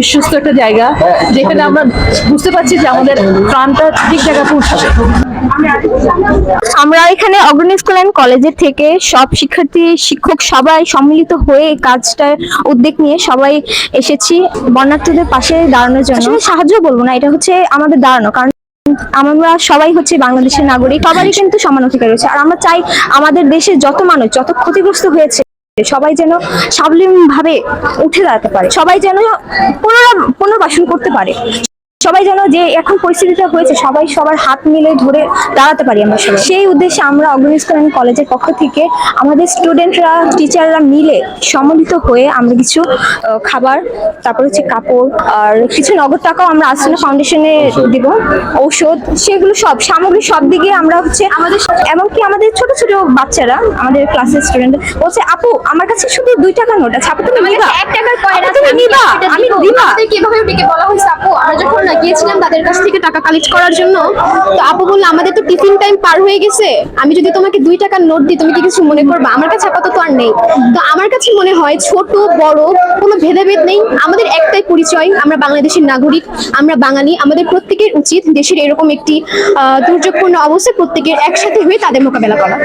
বিশ্বস্ত একটা জায়গা, যেখানে আমরা বুঝতে পারছি যে আমাদের প্রাণটা ঠিক জায়গায় পৌঁছাবে। আমরা এখানে অগ্রণী স্কুল অ্যান্ড কলেজের থেকে সব শিক্ষার্থী, শিক্ষক সবাই সম্মিলিত হয়ে এই উদ্যোগ নিয়ে সবাই এসেছি। বন্যার্থীদের পাশে দাঁড়ানোর জন্য। সাহায্য বলব না, এটা হচ্ছে আমাদের দাঁড়ানো, কারণ আমরা সবাই হচ্ছে বাংলাদেশের নাগরিক, সবারই কিন্তু সমান অধিকার রয়েছে। আর আমরা চাই আমাদের দেশে যত মানুষ, যত ক্ষতিগ্রস্ত হয়েছে, সবাই যেন সাবলীন ভাবে উঠে দাঁড়াতে পারে, সবাই যেন পুনরা পুনর্বাসন করতে পারে। সবাই যেন যে এখন পরিস্থিতিটা হয়েছে সবাই সবার হাত মিলে ধরে দাঁড়াতে পারি আমরা সবাই। সেই উদ্দেশ্যে আমরা অগ্রণী স্কুল কলেজের পক্ষ থেকে আমাদের স্টুডেন্টরা টিচাররা মিলে সম্মিলিত হয়ে আমরা কিছু খাবার তারপর হচ্ছে কাপড় আর কিছু নগদ টাকাও আমরা আসলে ফাউন্ডেশনে দিব। ঔষধ সেগুলো সব সামগ্রী সব দিকে আমরা হচ্ছে আমাদের এমনকি আমাদের ছোট ছোট বাচ্চারা আমাদের ক্লাসের স্টুডেন্ট বলছে আপু আমার কাছে শুধু দুই টাকা নোট আছে আপু তুমি নিবা। এক টাকার তুমি নিবা। আমি দিবা। কীভাবে ডেকে বলা হয়েছে গিয়েছিলাম তাদের কাছ থেকে টাকা কালেক্ট করার জন্য। তো আপু বলল, আমাদের তো টিফিন টাইম পার হয়ে গেছে। আমি যদি তোমাকে দুই টাকার নোট দিই, তুমি কি কিছু মনে করবা? আমার কাছে আপাতত আর নেই। তো আমার কাছে মনে হয়, ছোট, বড়, কোনো ভেদাভেদ নেই। আমাদের একটাই পরিচয়, আমরা বাংলাদেশের নাগরিক, আমরা বাঙালি, আমাদের প্রত্যেকের উচিত দেশের এরকম একটি দুর্যোগপূর্ণ অবস্থায় প্রত্যেকের একসাথে হয়ে তাদের মোকাবেলা করা।